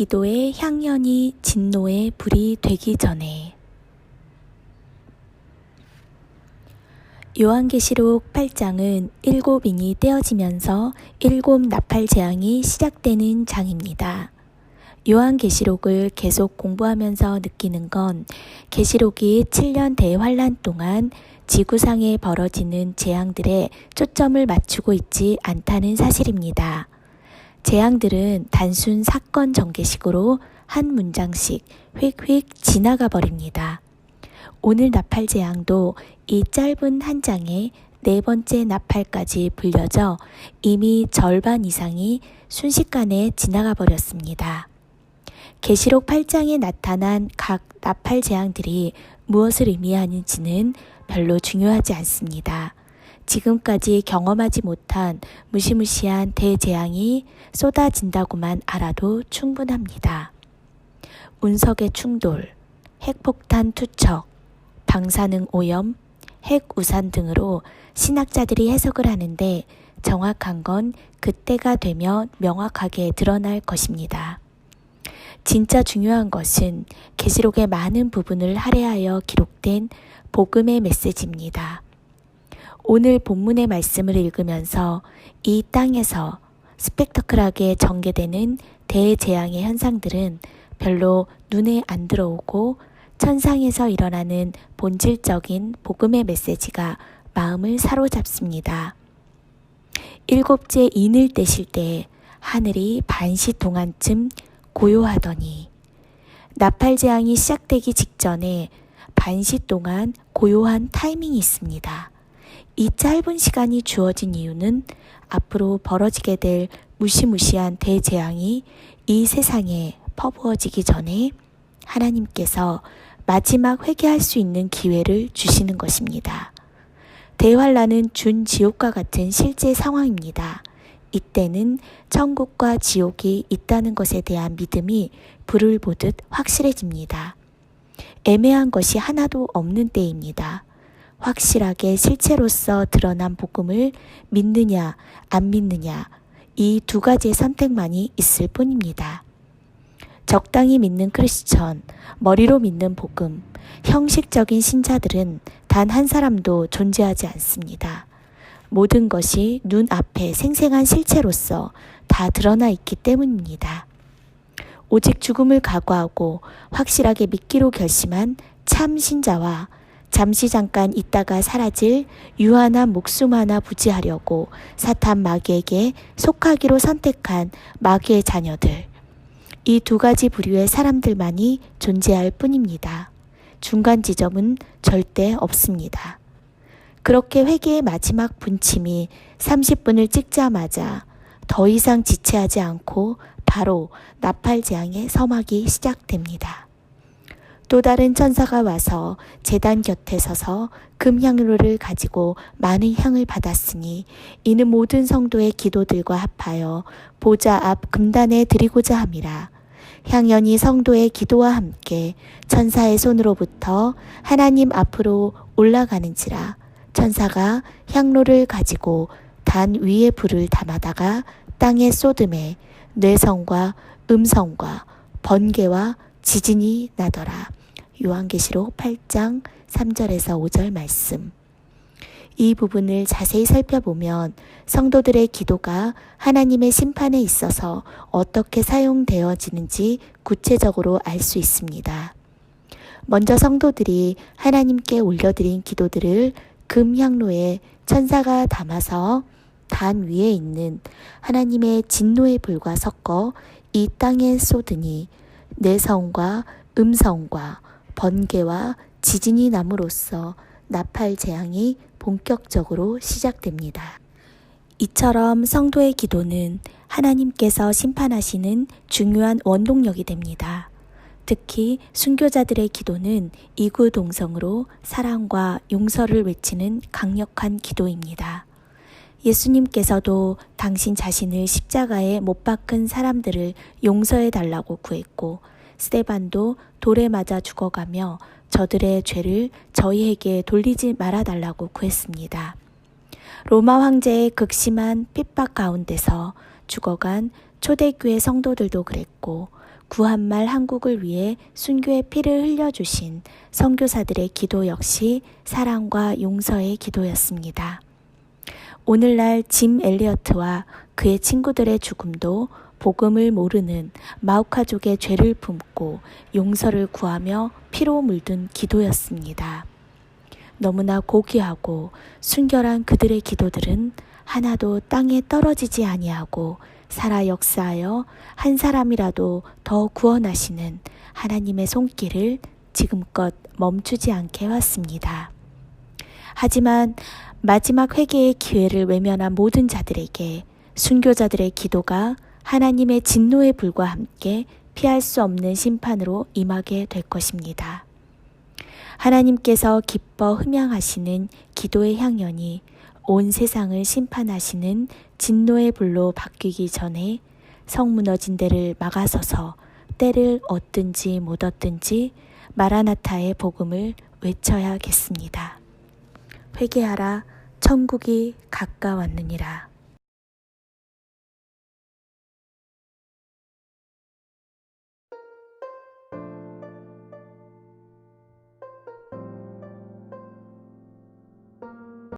기도의 향연이 진노의 불이 되기 전에 요한계시록 8장은 일곱 인이 떼어지면서 일곱 나팔 재앙이 시작되는 장입니다. 요한계시록을 계속 공부하면서 느끼는 건 계시록이 7년 대환란 동안 지구상에 벌어지는 재앙들에 초점을 맞추고 있지 않다는 사실입니다. 재앙들은 단순 사건 전개식으로 한 문장씩 휙휙 지나가 버립니다. 오늘 나팔 재앙도 이 짧은 한 장에 네 번째 나팔까지 불려져 이미 절반 이상이 순식간에 지나가 버렸습니다. 계시록 8장에 나타난 각 나팔 재앙들이 무엇을 의미하는지는 별로 중요하지 않습니다. 지금까지 경험하지 못한 무시무시한 대재앙이 쏟아진다고만 알아도 충분합니다. 운석의 충돌, 핵폭탄 투척, 방사능 오염, 핵우산 등으로 신학자들이 해석을 하는데 정확한 건 그때가 되면 명확하게 드러날 것입니다. 진짜 중요한 것은 계시록의 많은 부분을 할애하여 기록된 복음의 메시지입니다. 오늘 본문의 말씀을 읽으면서 이 땅에서 스펙터클하게 전개되는 대재앙의 현상들은 별로 눈에 안 들어오고 천상에서 일어나는 본질적인 복음의 메시지가 마음을 사로잡습니다. 일곱째 인을 떼실 때 하늘이 반시 동안쯤 고요하더니 나팔 재앙이 시작되기 직전에 반시 동안 고요한 타이밍이 있습니다. 이 짧은 시간이 주어진 이유는 앞으로 벌어지게 될 무시무시한 대재앙이 이 세상에 퍼부어지기 전에 하나님께서 마지막 회개할 수 있는 기회를 주시는 것입니다. 대환란은 준 지옥과 같은 실제 상황입니다. 이때는 천국과 지옥이 있다는 것에 대한 믿음이 불을 보듯 확실해집니다. 애매한 것이 하나도 없는 때입니다. 확실하게 실체로서 드러난 복음을 믿느냐, 안 믿느냐, 이 두 가지의 선택만이 있을 뿐입니다. 적당히 믿는 크리스천, 머리로 믿는 복음, 형식적인 신자들은 단 한 사람도 존재하지 않습니다. 모든 것이 눈앞에 생생한 실체로서 다 드러나 있기 때문입니다. 오직 죽음을 각오하고 확실하게 믿기로 결심한 참 신자와 잠시 잠깐 있다가 사라질 유한한 목숨 하나 부지하려고 사탄 마귀에게 속하기로 선택한 마귀의 자녀들. 이 두 가지 부류의 사람들만이 존재할 뿐입니다. 중간 지점은 절대 없습니다. 그렇게 회개의 마지막 분침이 30분을 찍자마자 더 이상 지체하지 않고 바로 나팔 재앙의 서막이 시작됩니다. 또 다른 천사가 와서 재단 곁에 서서 금향로를 가지고 많은 향을 받았으니 이는 모든 성도의 기도들과 합하여 보좌 앞 금단에 드리고자 함이라. 향연이 성도의 기도와 함께 천사의 손으로부터 하나님 앞으로 올라가는지라 천사가 향로를 가지고 단 위에 불을 담아다가 땅에 쏟음에 뇌성과 음성과 번개와 지진이 나더라. 요한계시록 8장 3절에서 5절 말씀. 이 부분을 자세히 살펴보면 성도들의 기도가 하나님의 심판에 있어서 어떻게 사용되어지는지 구체적으로 알 수 있습니다. 먼저 성도들이 하나님께 올려드린 기도들을 금향로에 천사가 담아서 단 위에 있는 하나님의 진노의 불과 섞어 이 땅에 쏟으니 내성과 음성과 번개와 지진이 남으로써 나팔 재앙이 본격적으로 시작됩니다. 이처럼 성도의 기도는 하나님께서 심판하시는 중요한 원동력이 됩니다. 특히 순교자들의 기도는 이구동성으로 사랑과 용서를 외치는 강력한 기도입니다. 예수님께서도 당신 자신을 십자가에 못 박은 사람들을 용서해 달라고 구했고 스테반도 돌에 맞아 죽어가며 저들의 죄를 저희에게 돌리지 말아 달라고 구했습니다. 로마 황제의 극심한 핍박 가운데서 죽어간 초대교회 성도들도 그랬고 구한말 한국을 위해 순교의 피를 흘려주신 선교사들의 기도 역시 사랑과 용서의 기도였습니다. 오늘날 짐 엘리어트와 그의 친구들의 죽음도 복음을 모르는 마우카족의 죄를 품고 용서를 구하며 피로 물든 기도였습니다. 너무나 고귀하고 순결한 그들의 기도들은 하나도 땅에 떨어지지 아니하고 살아 역사하여 한 사람이라도 더 구원하시는 하나님의 손길을 지금껏 멈추지 않게 왔습니다. 하지만 마지막 회개의 기회를 외면한 모든 자들에게 순교자들의 기도가 하나님의 진노의 불과 함께 피할 수 없는 심판으로 임하게 될 것입니다. 하나님께서 기뻐 흠양하시는 기도의 향연이 온 세상을 심판하시는 진노의 불로 바뀌기 전에 성 무너진 데를 막아서서 때를 얻든지 못 얻든지 마라나타의 복음을 외쳐야겠습니다. 회개하라 천국이 가까웠느니라.